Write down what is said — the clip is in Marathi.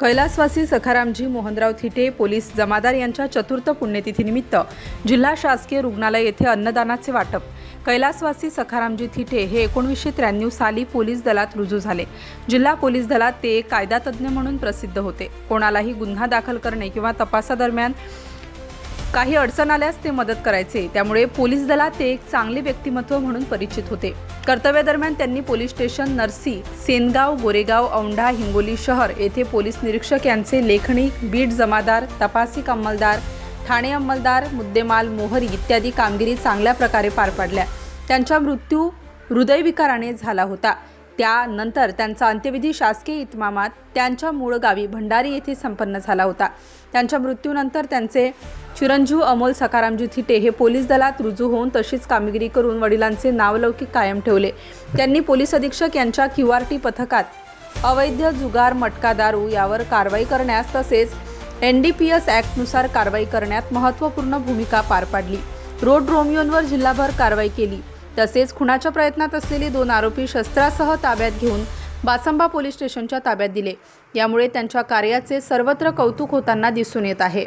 कैलासवासी सखारामजी मोहनराव थिटे पोलीस जमादार यांच्या चतुर्थ पुण्यतिथीनिमित्त जिल्हा शासकीय रुग्णालय येथे अन्नदानाचे वाटप. कैलासवासी सखारामजी थिटे हे एकोणीसशे त्र्याण्णव साली पोलीस दलात रुजू झाले. जिल्हा पोलीस दलात ते एक कायदातज्ञ म्हणून प्रसिद्ध होते. कोणालाही गुन्हा दाखल करणे किंवा तपासादरम्यान काही अडचण आल्यास ते मदत करायचे. त्यामुळे पोलीस दलात ते एक चांगले व्यक्तिमत्व म्हणून परिचित होते. कर्तव्यादरम्यान त्यांनी पोलीस स्टेशन नरसी सेनगाव गोरेगाव औंढा हिंगोली शहर येथे पोलीस निरीक्षक यांचे लेखणी बीट जमादार तपासिक अंमलदार ठाणे अंमलदार मुद्देमाल मोहरी इत्यादी कामगिरी चांगल्या प्रकारे पार पाडल्या. त्यांचा मृत्यू हृदयविकाराने झाला होता. त्यानंतर त्यांचा अंत्यविधी शासकीय इतमामात त्यांच्या मूळ गावी भंडारी येथे संपन्न झाला होता. त्यांच्या मृत्यूनंतर त्यांचे चिरंजीव अमोल सकारामजी थिटे हे पोलीस दलात रुजू होऊन तशीच कामगिरी करून वडिलांचे नावलौकिक कायम ठेवले. त्यांनी पोलीस अधीक्षक यांच्या क्यू आर टी पथकात अवैध जुगार मटका दारू यावर कारवाई करण्यास तसेच एन डी पी एस ॲक्टनुसार कारवाई करण्यात महत्त्वपूर्ण भूमिका पार पाडली. रोड रोमियोंवर जिल्हाभर कारवाई केली. तसेच खुनाच्या प्रयत्नात असलेले दोन आरोपी शस्त्रासह ताब्यात घेऊन बासंबा पोलीस स्टेशनच्या ताब्यात दिले. यामुळे त्यांच्या कार्याचे सर्वत्र कौतुक होताना दिसून येत आहे.